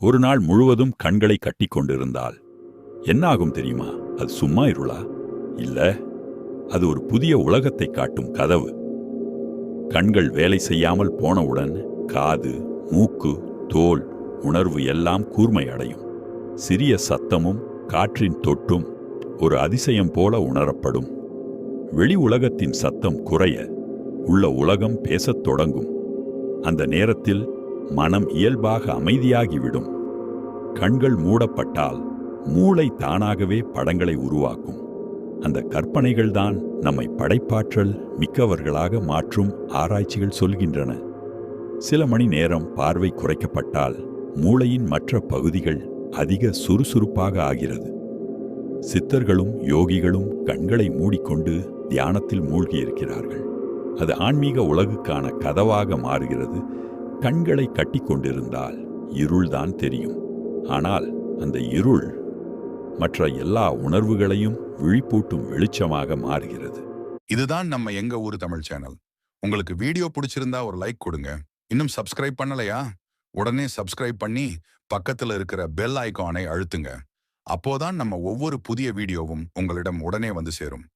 ஒரு நாள் முழுவதும் கண்களை கட்டிக் கொண்டிருந்தால் என்ன ஆகும் தெரியுமா? அது சும்மா இருளா? இல்ல அது ஒரு புதிய உலகத்தை காட்டும் கதவு. கண்கள் வேலை செய்யாமல் போனவுடன் காது மூக்கு தோல் உணர்வு எல்லாம் கூர்மை அடையும் சிறிய சத்தமும் காற்றின் தொட்டும் ஒரு அதிசயம் போல உணரப்படும். வெளி உலகத்தின் சத்தம் குறைய உள்ள உலகம் பேசத் தொடங்கும். அந்த நேரத்தில் மனம் இயல்பாக அமைதியாகிவிடும். கண்கள் மூடப்பட்டால் மூளை தானாகவே படங்களை உருவாக்கும். அந்த கற்பனைகள்தான் நம்மை படைப்பாற்றல் மிக்கவர்களாக மாற்றும் ஆராய்ச்சிகள் சொல்கின்றன. சில மணி நேரம் பார்வை குறைக்கப்பட்டால் மூளையின் மற்ற பகுதிகள் அதிக சுறுசுறுப்பாக ஆகிறது. சித்தர்களும் யோகிகளும் கண்களை மூடிக்கொண்டு தியானத்தில் மூழ்கியிருக்கிறார்கள். அது ஆன்மீக உலகுக்கான கதவாக மாறுகிறது. கண்களை கட்டிக்கொண்டிருந்தால் இருள்தான் தெரியும். ஆனால் அந்த இருள் மற்ற எல்லா உணர்வுகளையும் விழிப்பூட்டும் வெளிச்சமாக மாறுகிறது. இதுதான் நம்ம எங்க ஊர் தமிழ் சேனல். உங்களுக்கு வீடியோ பிடிச்சிருந்தா ஒரு லைக் கொடுங்க. இன்னும் சப்ஸ்கிரைப் பண்ணலையா? உடனே சப்ஸ்கிரைப் பண்ணி பக்கத்துல இருக்கிற பெல் ஐக்கானை அழுத்துங்க. அப்போதான் நம்ம ஒவ்வொரு புதிய வீடியோவும் உங்களிடம் உடனே வந்து சேரும்.